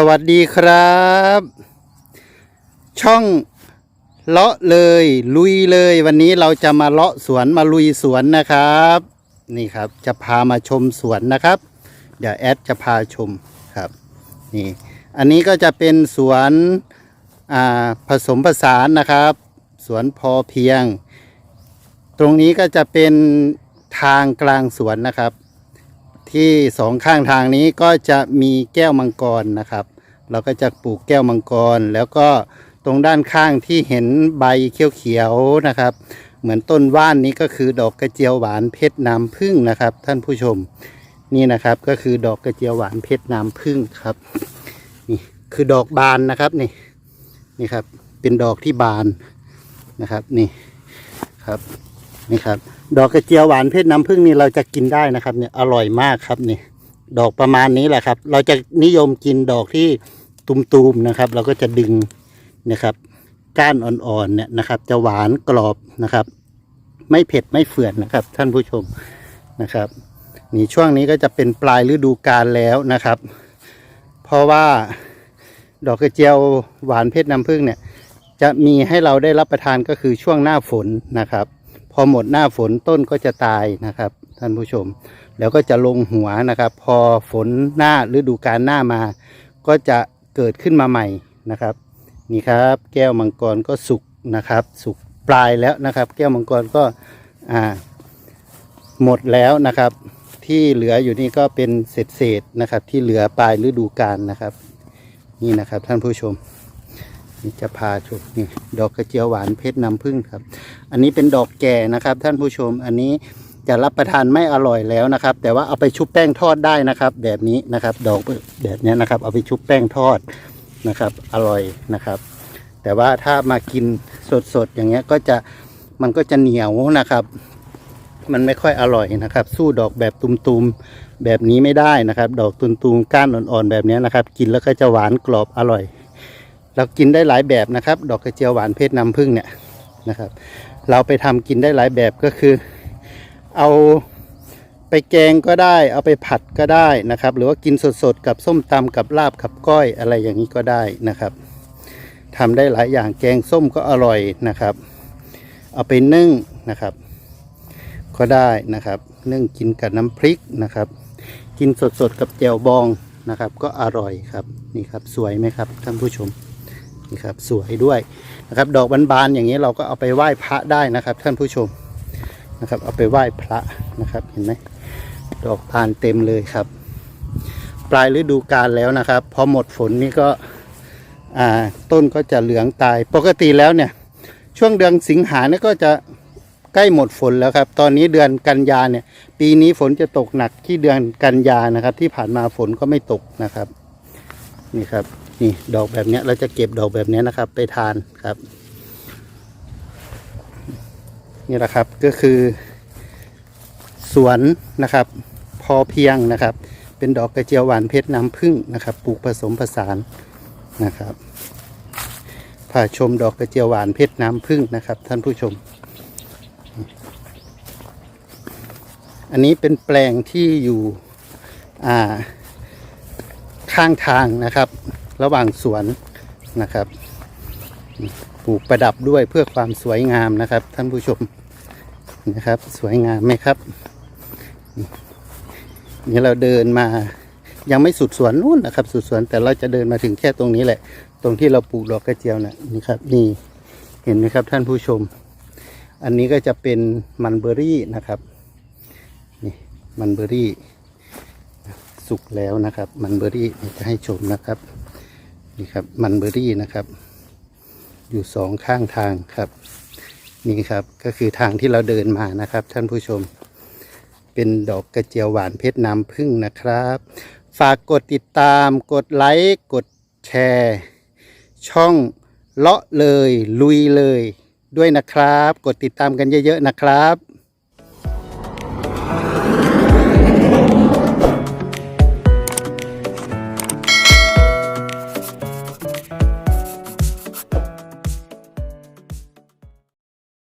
สวัสดีครับ ช่องเลาะเลย ลุยเลย วันนี้เราจะมาเลาะสวนมาลุยสวนนะครับ นี่ครับจะพามาชมสวนนะครับ เดี๋ยวแอดจะพาชมครับนี่อันนี้ก็จะเป็นสวนผสมผสานนะครับ สวนพอเพียง ตรงนี้ก็จะเป็นทางกลางสวนนะครับ ที่สองข้างทางนี้ก็จะมีแก้วมังกรนะครับ เราก็จะปลูกแก้วมังกร แล้วก็ตรงด้านข้างที่เห็นใบเขียวๆนะครับ เหมือนต้นว่านนี้ก็คือดอกกระเจียวหวานเพชรน้ำผึ้งนะครับ ท่านผู้ชมนี่นะครับก็คือดอกกระเจียวหวานเพชรน้ำผึ้งครับนี่คือดอกบานนะครับนี่นี่ครับเป็นดอกที่บานนะครับนี่ครับ นี่ครับ ดอกกระเจียวหวานเพชรน้ำผึ้งนี่เราจะกินได้นะครับ เนี่ยอร่อยมากครับนี่ดอกประมาณนี้แหละครับ เราจะนิยมกินดอกที่ตุมๆนะครับ เราก็จะดึงนะครับ ก้านอ่อนๆเนี่ยนะครับ จะหวานกรอบนะครับ ไม่เผ็ดไม่เฝื่อนนะครับ ท่านผู้ชมนะครับนี่ช่วงนี้ก็จะเป็นปลายฤดูกาลแล้วนะครับ เพราะว่าดอกกระเจียวหวานเพชรน้ำผึ้งเนี่ย จะมีให้เราได้รับประทานก็คือช่วงหน้าฝนนะครับ พอหมดหน้าฝนต้นก็จะตายนะครับ ท่านผู้ชม แล้วก็จะลงหัวนะครับ พอฝนหน้าฤดูกาลหน้ามา ก็จะเกิดขึ้นมาใหม่นะครับนี่ครับแก้วมังกรก็สุกนะครับ สุกปลายแล้วนะครับ แก้วมังกรก็อ่าหมดแล้วนะครับ ที่เหลืออยู่นี่ก็เป็นเศษเศษๆนะครับ ที่เหลือปลายฤดูกาลนะครับ นี่นะครับท่านผู้ชม จะพาชมนี่ดอกกระเจียวหวานเพชรน้ำผึ้งครับ อันนี้เป็นดอกแก่นะครับ ท่านผู้ชมอันนี้จะรับประทานไม่อร่อยแล้วนะครับ แต่ว่าเอาไปชุบแป้งทอดได้นะครับ แบบนี้นะครับ ดอกแบบนี้นะครับ เอาไปชุบแป้งทอดนะครับ อร่อยนะครับ แต่ว่าถ้ามากินสดๆอย่างเงี้ยก็จะมันก็จะเหนียวนะครับ มันไม่ค่อยอร่อยนะครับ สู้ดอกแบบตุมๆแบบนี้ไม่ได้นะครับ ดอกตุมๆก้านอ่อนๆแบบนี้นะครับ กินแล้วก็จะหวานกรอบอร่อย เรากินได้หลายแบบนะครับ ดอกกระเจียวหวานเพชรน้ำผึ้งเนี่ยนะครับ เราไปทำกินได้หลายแบบก็คือ เอาไปแกงก็ได้ เอาไปผัดก็ได้นะครับ หรือว่ากินสดๆกับส้มตำกับลาบกับก้อยอะไรอย่างนี้ก็ได้นะครับทำได้หลายอย่างแกงส้มก็อร่อยนะครับ เอาไปนึ่งนะครับ ก็ได้นะครับ นึ่งกินกับน้ำพริกนะครับ กินสดๆกับแจ่วบองนะครับ ก็อร่อยครับนี่ครับสวยไหมครับท่านผู้ชม นี่ครับสวยด้วยนะครับดอกบานๆอย่างนี้เราก็เอาไปไหว้พระได้นะครับ ท่านผู้ชมนะครับ เอาไปไหว้พระนะครับเห็นไหมดอกบานเต็มเลยครับ ปลายฤดูกาลแล้วนะครับพอหมดฝนนี่ก็ต้นก็จะเหลืองตายปกติแล้วเนี่ย ช่วงเดือนสิงหาเนี่ยก็จะใกล้หมดฝนแล้วครับ ตอนนี้เดือนกันยาเนี่ย ปีนี้ฝนจะตกหนักที่เดือนกันยานะครับ ที่ผ่านมาฝนก็ไม่ตกนะครับ นี่ครับ นี่ดอกแบบนี้เราจะเก็บดอกแบบนี้นะครับ ไปทานครับ นี่แหละครับก็คือ สวนนะครับ พอเพียงนะครับ เป็นดอกกระเจียวหวานเพชรน้ำผึ้งนะครับปลูกผสมผสานนะครับพาชมดอกกระเจียวหวานเพชรน้ำผึ้งนะครับ ท่านผู้ชม อันนี้เป็นแปลงที่อยู่อ่าข้างทางนะครับ ระหว่างสวนนะครับ ปลูกประดับด้วยเพื่อความสวยงามนะครับ ท่านผู้ชมนะครับ สวยงามไหมครับนี่เราเดินมายังไม่สุดสวนนู่นนะครับ สุดสวนแต่เราจะเดินมาถึงแค่ตรงนี้แหละ ตรงที่เราปลูกดอกกระเจียวนะนี่ครับ นี่เห็นไหมครับท่านผู้ชม อันนี้ก็จะเป็นมันเบอรี่นะครับนี่มันเบอรี่ สุกแล้วนะครับ มันเบอรี่จะให้ชมนะครับ นี่ครับมันเบอรี่นะครับ อยู่สองข้างทางครับนี่ครับก็คือทางที่เราเดินมานะครับ ท่านผู้ชม เป็นดอกกระเจียวหวานเพชรน้ำผึ้งนะครับ ฝากกดติดตามกดไลค์กดแชร์ ช่องเลาะเลย ลุยเลยด้วยนะครับ กดติดตามกันเยอะๆนะครับ